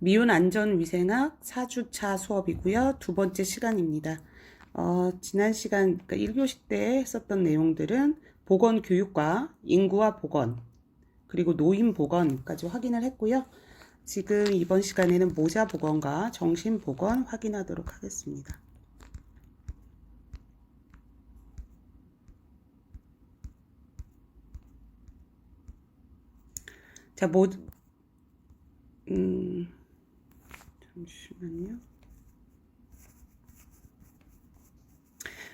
미운 안전위생학 4주차 수업이고요. 두 번째 시간입니다. 어, 지난 시간, 그러니까 1교시 때 했었던 내용들은 보건교육과 인구와 보건, 그리고 노인 보건까지 확인을 했고요. 지금 이번 시간에는 모자 보건과 정신 보건 확인하도록 하겠습니다. 자, 모, 음, 잠시만요.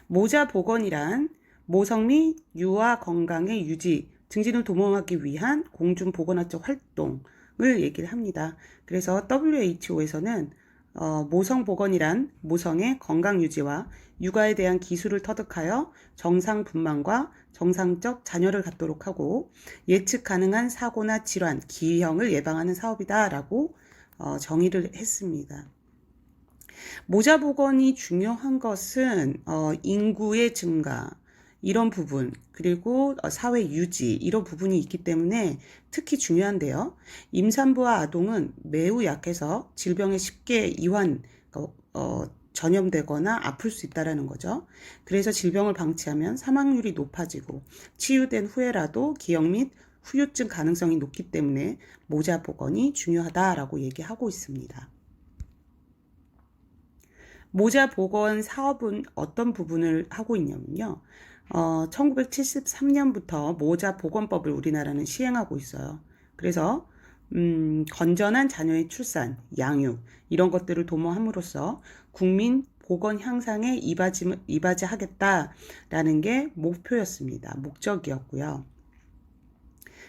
모자 복원이란 모성 및 유아 건강의 유지, 증진을 도모하기 위한 공중 보건학적 활동을 얘기를 합니다. 그래서 WHO에서는 어, 모성 복원이란 모성의 건강 유지와 육아에 대한 기술을 터득하여 정상 분만과 정상적 자녀를 갖도록 하고 예측 가능한 사고나 질환, 기형을 예방하는 사업이다라고 어, 정의를 했습니다. 모자 복원이 중요한 것은 어, 인구의 증가 이런 부분 그리고 어, 사회 유지 이런 부분이 있기 때문에 특히 중요한데요. 임산부와 아동은 매우 약해서 질병에 쉽게 이완 어, 어, 전염되거나 아플 수 있다라는 거죠. 그래서 질병을 방치하면 사망률이 높아지고 치유된 후에라도 기형 및 후유증 가능성이 높기 때문에 모자 복원이 중요하다라고 얘기하고 있습니다. 모자 복원 사업은 어떤 부분을 하고 있냐면요. 어, 1973년부터 모자 복원법을 우리나라는 시행하고 있어요. 그래서 음, 건전한 자녀의 출산, 양육 이런 것들을 도모함으로써 국민 보건 향상에 이바지, 이바지하겠다라는 게 목표였습니다. 목적이었고요.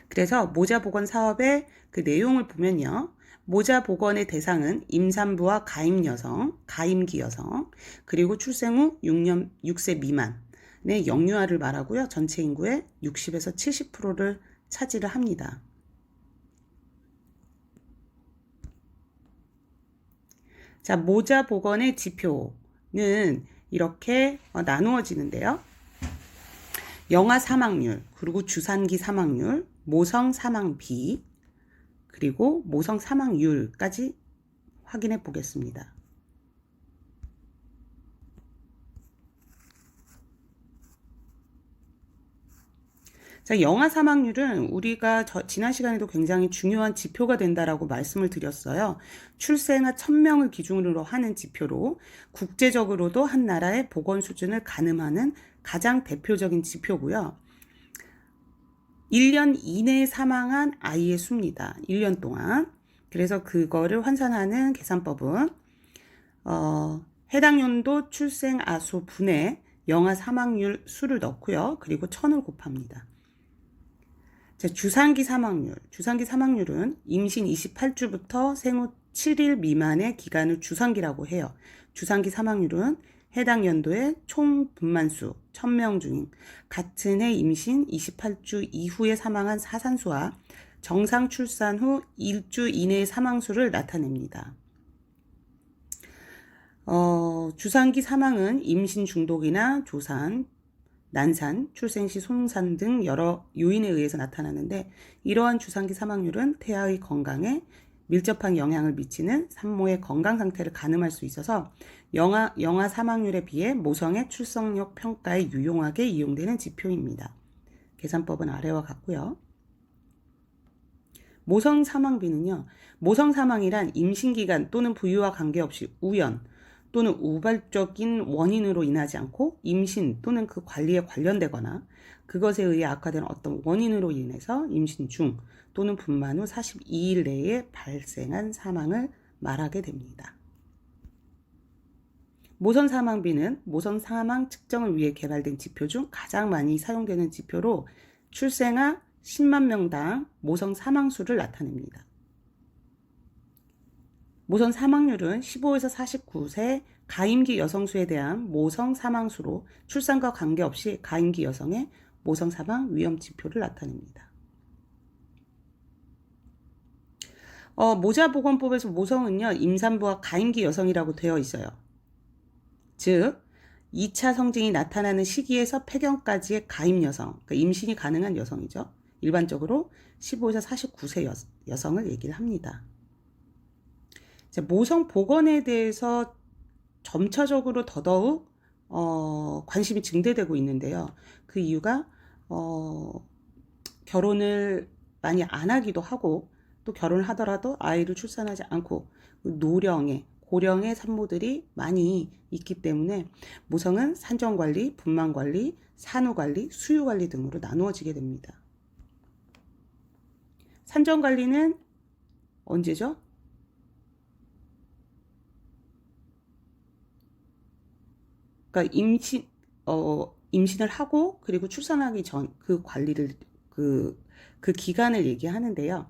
그래서 모자 복원 사업의 그 내용을 보면요. 모자 복원의 대상은 임산부와 가임 여성, 가임기 여성, 그리고 출생 후 6년, 6세 미만의 영유아를 말하고요. 전체 인구의 60에서 70%를 차지를 합니다. 자, 모자 복원의 지표는 이렇게 어, 나누어지는데요. 영아 사망률, 그리고 주산기 사망률, 모성 사망비, 그리고 모성 사망률까지 확인해 보겠습니다. 자, 영아 사망률은 우리가 저, 지난 시간에도 굉장히 중요한 지표가 된다라고 말씀을 드렸어요. 출생아 1000명을 기준으로 하는 지표로 국제적으로도 한 나라의 보건 수준을 가늠하는 가장 대표적인 지표고요. 1년 이내에 사망한 아이의 수입니다. 1년 동안. 그래서 그거를 환산하는 계산법은 어, 해당 연도 출생 아수 분의 영아 사망률 수를 넣고요. 그리고 1000을 곱합니다. 자, 주산기 사망률. 주산기 사망률은 임신 28주부터 생후 7일 미만의 기간을 주산기라고 해요. 주산기 사망률은 해당 연도의 총 분만수 1000명 중 같은 해 임신 28주 이후에 사망한 사산수와 정상 출산 후 1주 이내의 사망수를 나타냅니다. 어, 주산기 사망은 임신 중독이나 조산, 난산, 출생 시 손산 등 여러 요인에 의해서 나타나는데 이러한 주산기 사망률은 태아의 건강에 밀접한 영향을 미치는 산모의 건강 상태를 가늠할 수 있어서 영아, 영아 사망률에 비해 모성의 출생력 평가에 유용하게 이용되는 지표입니다. 계산법은 아래와 같고요. 모성 사망비는요. 모성 사망이란 임신 기간 또는 부유와 관계없이 우연 또는 우발적인 원인으로 인하지 않고 임신 또는 그 관리에 관련되거나 그것에 의해 악화된 어떤 원인으로 인해서 임신 중 또는 분만 후 42일 내에 발생한 사망을 말하게 됩니다. 모성 사망비는 모성 사망 측정을 위해 개발된 지표 중 가장 많이 사용되는 지표로 출생아 10만 명당 모성 사망수를 나타냅니다. 모성 사망률은 15에서 49세 가임기 여성수에 대한 모성 사망수로 출산과 관계없이 가임기 여성의 모성 사망 위험 지표를 나타냅니다. 어, 모자보건법에서 모성은요, 임산부와 가임기 여성이라고 되어 있어요. 즉, 2차 성징이 나타나는 시기에서 폐경까지의 가임 여성, 그러니까 임신이 가능한 여성이죠. 일반적으로 15에서 49세 여, 여성을 얘기를 합니다. 자, 모성 복원에 대해서 점차적으로 더더욱 어, 관심이 증대되고 있는데요. 그 이유가 어, 결혼을 많이 안 하기도 하고 또 결혼을 하더라도 아이를 출산하지 않고 노령의 고령의 산모들이 많이 있기 때문에 모성은 산정관리, 분만 관리, 산후 관리, 수유 관리 등으로 나누어지게 됩니다. 산정관리는 언제죠? 그러니까 임신 어 임신을 하고 그리고 출산하기 전 그 관리를 그그 기간을 얘기하는데요.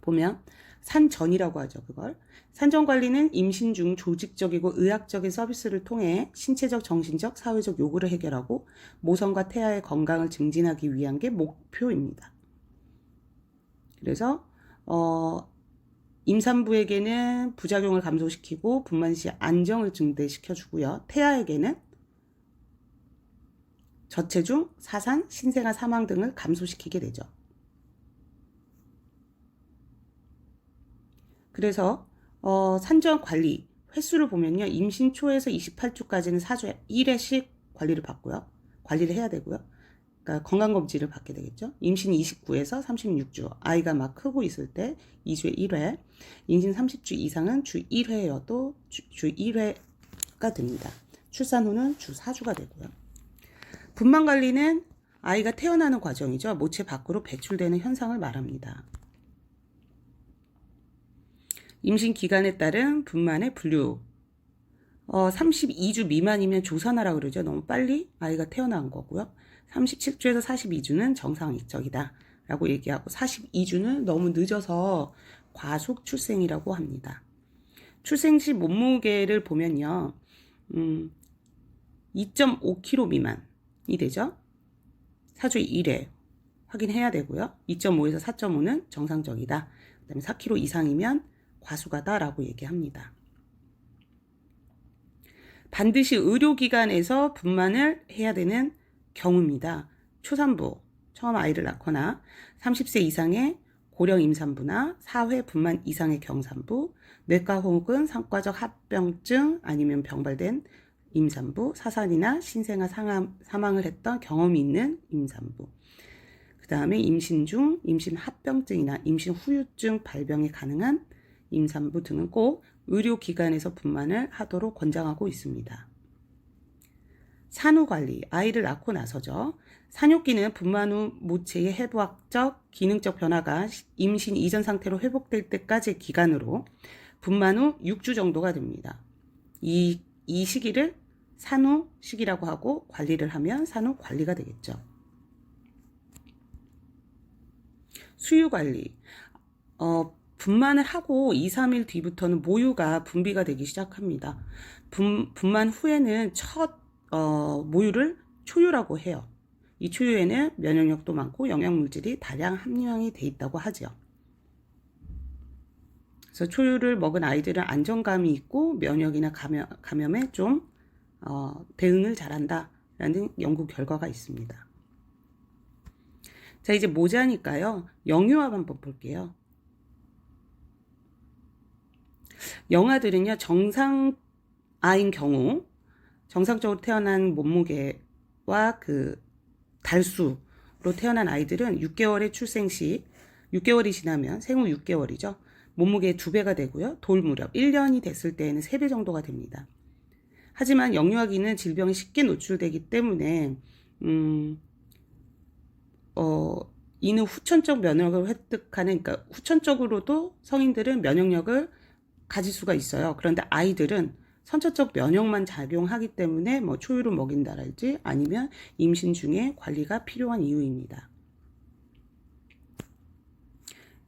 보면 산전이라고 하죠, 그걸. 산전 관리는 임신 중 조직적이고 의학적인 서비스를 통해 신체적, 정신적, 사회적 요구를 해결하고 모성과 태아의 건강을 증진하기 위한 게 목표입니다. 그래서 어 임산부에게는 부작용을 감소시키고 분만 시 안정을 증대시켜 주고요. 태아에게는 저체중, 사산, 신생아 사망 등을 감소시키게 되죠. 그래서 어, 산전 관리 횟수를 보면요. 임신 초에서 28주까지는 4주에 1회씩 관리를 받고요. 관리를 해야 되고요. 그러니까 건강검진을 받게 되겠죠. 임신 29에서 36주, 아이가 막 크고 있을 때 2주에 1회, 임신 30주 이상은 주 1회여도 주, 주 1회가 됩니다. 출산 후는 주 4주가 되고요. 분만 관리는 아이가 태어나는 과정이죠. 모체 밖으로 배출되는 현상을 말합니다. 임신 기간에 따른 분만의 분류. 어, 32주 미만이면 조산하라 그러죠. 너무 빨리 아이가 태어난 거고요. 37주에서 42주는 정상적이다. 라고 얘기하고 42주는 너무 늦어서 과속 출생이라고 합니다. 출생 시 몸무게를 보면요. 음, 2.5kg 미만이 되죠. 4주 1회 확인해야 되고요. 2.5에서 4.5는 정상적이다. 그 다음에 4kg 이상이면 과수가다라고 얘기합니다. 반드시 의료기관에서 분만을 해야 되는 경우입니다. 초산부, 처음 아이를 낳거나 30세 이상의 고령 임산부나 4회 분만 이상의 경산부, 뇌과 혹은 상과적 합병증 아니면 병발된 임산부, 사산이나 신생아 사망을 했던 경험이 있는 임산부. 그 다음에 임신 중 임신 합병증이나 임신 후유증 발병이 가능한 임산부 등은 꼭 의료기관에서 분만을 하도록 권장하고 있습니다. 산후관리, 아이를 낳고 나서죠. 산욕기는 분만 후 모체의 해부학적, 기능적 변화가 임신 이전 상태로 회복될 때까지의 기간으로 분만 후 6주 정도가 됩니다. 이, 이 시기를 산후 시기라고 하고 관리를 하면 산후 관리가 되겠죠. 수유 관리. 어, 분만을 하고 2, 3일 뒤부터는 모유가 분비가 되기 시작합니다. 분, 분만 후에는 첫 어, 모유를 초유라고 해요. 이 초유에는 면역력도 많고 영양물질이 다량 함유형이 돼 있다고 하죠. 그래서 초유를 먹은 아이들은 안정감이 있고 면역이나 감염, 감염에 좀 어, 대응을 잘한다라는 연구 결과가 있습니다. 자 이제 모자니까요. 영유아 한번 볼게요. 영아들은요, 정상 아인 경우, 정상적으로 태어난 몸무게와 그 달수로 태어난 아이들은 6개월의 출생 시, 6개월이 지나면 생후 6개월이죠. 몸무게의 2배가 되고요. 돌 무렵 1년이 됐을 때에는 3배 정도가 됩니다. 하지만 영유아기는 질병에 쉽게 노출되기 때문에, 음, 어, 이는 후천적 면역을 획득하는, 그러니까 후천적으로도 성인들은 면역력을 가질 수가 있어요. 그런데 아이들은 선천적 면역만 작용하기 때문에 뭐 초유를 먹인다랄지 아니면 임신 중에 관리가 필요한 이유입니다.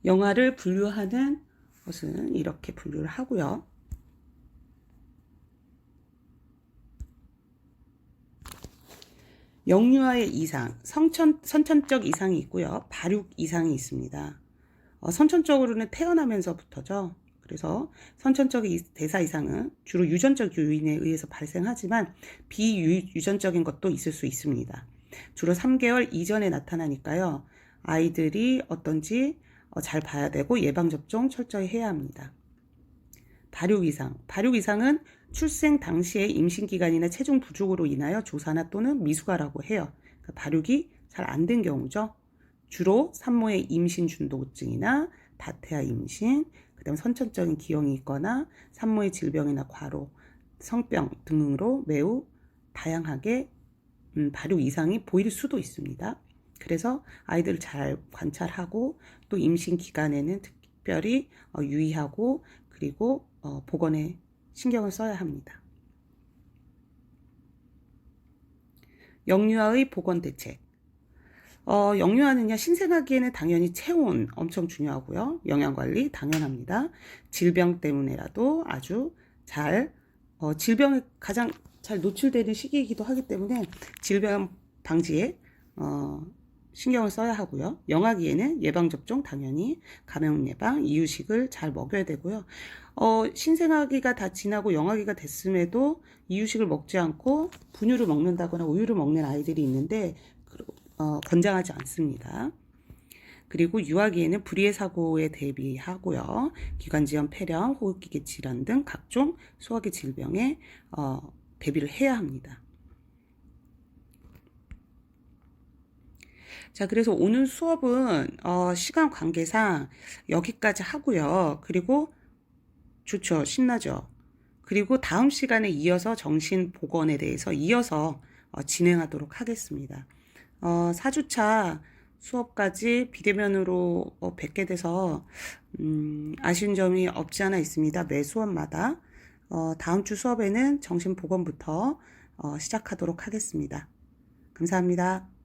영아를 분류하는 것은 이렇게 분류를 하고요. 영유아의 이상, 성천, 선천적 이상이 있고요. 발육 이상이 있습니다. 어, 선천적으로는 태어나면서부터죠. 그래서 선천적 대사 이상은 주로 유전적 요인에 의해서 발생하지만 비유전적인 것도 있을 수 있습니다. 주로 3개월 이전에 나타나니까요. 아이들이 어떤지 어, 잘 봐야 되고 예방접종 철저히 해야 합니다. 발육 이상. 발육 이상은 출생 당시의 임신 기간이나 체중 부족으로 인하여 조사나 또는 미숙아라고 해요. 그러니까 발육이 잘 안 된 경우죠. 주로 산모의 임신 중독증이나 다태아 임신, 그다음 선천적인 기형이 있거나 산모의 질병이나 과로, 성병 등으로 매우 다양하게 음, 발육 이상이 보일 수도 있습니다. 그래서 아이들을 잘 관찰하고 또 임신 기간에는 특별히 어, 유의하고 그리고 어, 보건에 신경을 써야 합니다. 영유아의 보건 대책. 어, 영유아는요, 신생아기에는 당연히 체온 엄청 중요하고요. 영양관리 당연합니다. 질병 때문에라도 아주 잘, 어, 질병에 가장 잘 노출되는 시기이기도 하기 때문에 질병 방지에, 어, 신경을 써야 하고요. 영아기에는 예방접종 당연히 감염 예방, 이유식을 잘 먹여야 되고요. 어, 신생아기가 다 지나고 영아기가 됐음에도 이유식을 먹지 않고 분유를 먹는다거나 우유를 먹는 아이들이 있는데 어, 권장하지 않습니다. 그리고 유아기에는 불의의 사고에 대비하고요. 기관지염, 폐렴, 호흡기계 질환 등 각종 소화기 질병에 어, 대비를 해야 합니다. 자, 그래서 오늘 수업은 어, 시간 관계상 여기까지 하고요. 그리고 좋죠. 신나죠. 그리고 다음 시간에 이어서 정신 보건에 대해서 이어서 어, 진행하도록 하겠습니다. 어, 4주차 수업까지 비대면으로 어, 뵙게 돼서 음, 아쉬운 점이 없지 않아 있습니다. 매 수업마다 어, 다음 주 수업에는 정신 보건부터 어, 시작하도록 하겠습니다. 감사합니다.